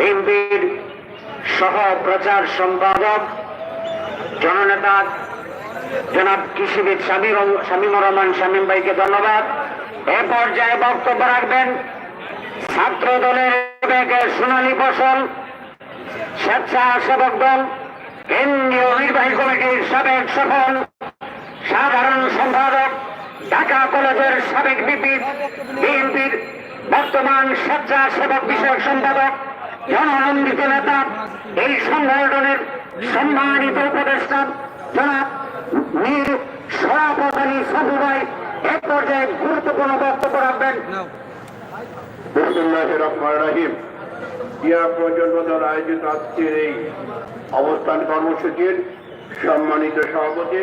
বিএনপির সহ প্রচার সম্পাদক জননেতা জনাব কৃষিবিদ শামীর শামীমুর রহমান শামীম ভাইকে ধন্যবাদ। এ পর্যায়ে বক্তব্য রাখবেন ছাত্র দলের সোনালী ফসল স্বেচ্ছাসেবক দল, কেন্দ্রীয় নির্বাহী কমিটির সাবেক সফল সাধারণ সম্পাদক, ঢাকা কলেজের সাবেক বিপি বিএনপির বর্তমান স্বেচ্ছাসেবক বিষয়ক সম্পাদক জননন্দিত নেতা, এই সংগঠনের সম্মানিত উপদেষ্টা, জনাব মীর সভাপত আলী এ পর্যায়ে গুরুত্বপূর্ণ বক্তব্য রাখবেন। আয়োজিত আজকের এই অবস্থান কর্মসূচির সম্মানিত সভাপতি,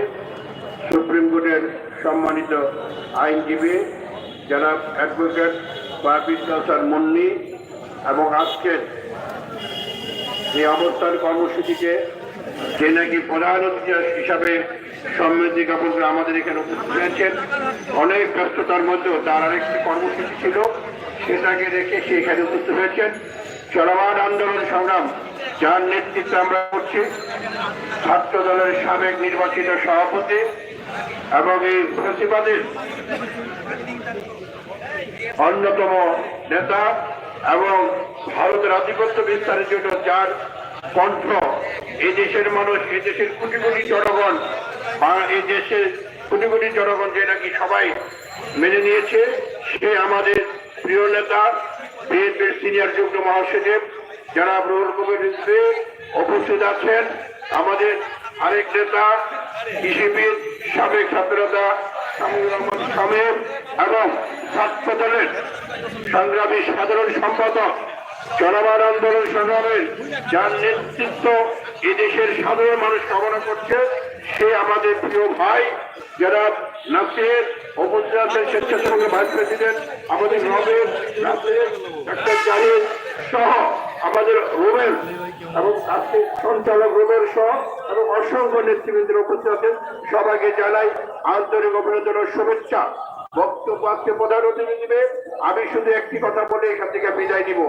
সুপ্রিম কোর্টের সম্মানিত আইনজীবী, জনাব অ্যাডভোকেট বাপিস হাসান মুন্নি এবং আজকের এই অবস্থান কর্মসূচিকে যে নাকি প্রধান অতিথি হিসাবে সম্মতি কাপুর আমাদের এখানে উপস্থিত হয়েছেন। অনেক ব্যস্ততার মধ্যেও তার আরেকটি কর্মসূচি ছিল, সেটাকে রেখে সে এখানে উপস্থিত হয়েছেন। চলমান আন্দোলন সংগ্রাম, যার নেতৃত্বে আমরা করছি, ছাত্র দলের সাবেক নির্বাচিত সভাপতি এবং এই প্রতিবাদের অন্যতম নেতা এবং ভারতের আধিপত্য বিস্তারের জন্য যার কণ্ঠ এই দেশের মানুষ এই দেশের কোটি কোটি জনগণ বা এই দেশের কোটি কোটি জনগণ যে নাকি সবাই মেনে নিয়েছে, সে আমাদের প্রিয় নেতা, বিএনপির সিনিয়র যুগ্ম মহাসচিব যারা রুহুল কবির উপস্থিত আছেন। আমাদের আরেক নেতা, কৃষিবিদ, সাবেক ছাত্রনেতা শামীম এবং ছাত্র দলের সংগ্রামী সাধারণ সম্পাদক চলমান আন্দোলন সংগ্রামের যার নেতৃত্ব এই দেশের সাধারণ মানুষ কামনা করছে, সে আমাদের প্রিয় ভাই যারা নাসির উপজেলার স্বেচ্ছাসেবকের ভাইস প্রেসিডেন্ট, আমাদের রবের নাসির, ডাক্তার জাহিদ সহ আমাদের রোমের এবং আজকে সঞ্চালক রোমের সহ এবং অসংখ্য নেতৃবৃন্দের উপস্থিত আছেন। সবাইকে জানাই আন্তরিক অভিনন্দন ও শুভেচ্ছা। বক্তব্য আজকে প্রধান অতিথি দিবে আমি শুধু একটি কথা বলে এখান থেকে বিদায় নিব।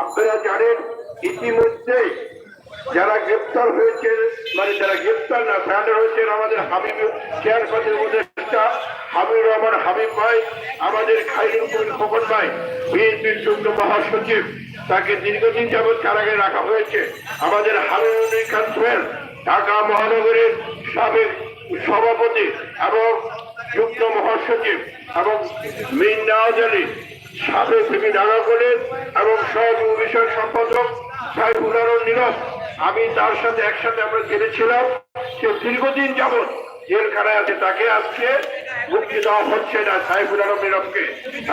আপনারা জানেন, ইতিমধ্যে যারা গ্রেপ্তার হয়েছে মানে যারা গ্রেপ্তার না ফ্যান্ডার হয়েছেন আমাদের হাবিব চেয়ারপাতির উপদেষ্টা হাবিব রহমান হাবিব ভাই, আমাদের খাইরুল খোকন ভাই, বিএনপির যুগ্ম মহাসচিব, তাকে দীর্ঘদিন যাবৎ কারাগারে রাখা হয়েছে। আমাদের হাবিবুল খান সোহেল, ঢাকা মহানগরের সাবেক সভাপতি এবং যুগ্ম মহাসচিব এবং মিন নওয়াজ আলী, সাবেক বিপি ঢাকা কলেজ এবং সহযোগী বিষয় সম্পাদক সাইফুল আলম আমি তার সাথে একসাথে আমরা জেনেছিলাম সে দীর্ঘদিন যাবৎ জেলখানায় আছে, তাকে আজকে মুক্তি দেওয়া হচ্ছে না সাইফুল আলম নীরবকে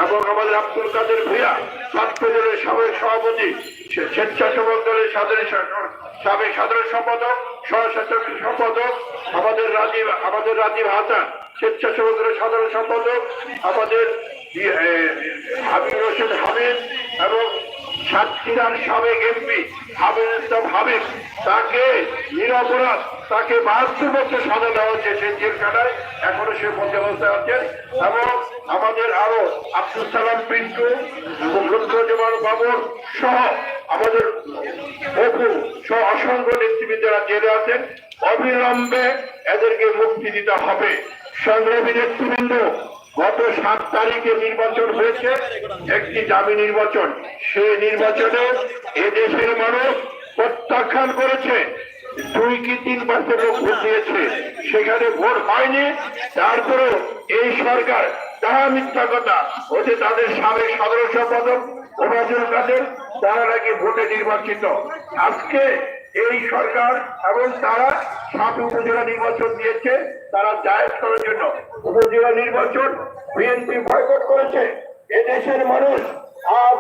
এবং আমাদের আব্দুল কাদের ভূয়া ছাত্র দলের সাবেক সভাপতি স্বেচ্ছাসেবক দলের সাধারণ সাবেক সাধারণ সম্পাদক সহস্বেচ্ছাসেবক সম্পাদক, আমাদের রাজীব আমাদের রাজীব হাসান। স্বেচ্ছাসেবক দলের সাধারণ সম্পাদক, আমাদের হাবিব রশিদ হাবিব এবং সাতক্ষীরার সাবেক এমপি হাবিব ইসলাম হাবিব, তাকে নিরপরাধ, তাকে বাহাত্তর বছর সাজা দেওয়া হচ্ছে জেলখানায়। এখনও সে মধ্যে অবস্থায় আছেন এবং আমাদের আরও আব্দুল সালাম পিন্টু লক্ষ্যজমান বাবর সহ আমাদের বহু সহ অসংখ্য নেতৃবৃন্দ যারা জেলে আছেন। অবিলম্বে এদেরকে মুক্তি দিতে হবে। সংগ্রামী নেতৃবৃন্দ, গত সাত তারিখে নির্বাচন হয়েছে। একটি দামি নির্বাচন সেই নির্বাচনে এদেশের মানুষ প্রত্যাখ্যান করেছে। দুই কি তিন পার্সেন্ট লোক ভোট দিয়েছে, সেখানে ভোট হয়নি। তারপরেও এই সরকার, তাহা মিথ্যা কথা, ওতে তাদের সাবেক সাধারণ সম্পাদক ওবায়দুল কাদের, তারা নাকি ভোটে নির্বাচিত। আজকে এই সরকার এবং তারা সাত উপজেলা নির্বাচন দিয়েছে, তারা জায়েজ করার জন্য। উপজেলা নির্বাচন বিএনপি বয়কট করেছে। এদেশের মানুষ আর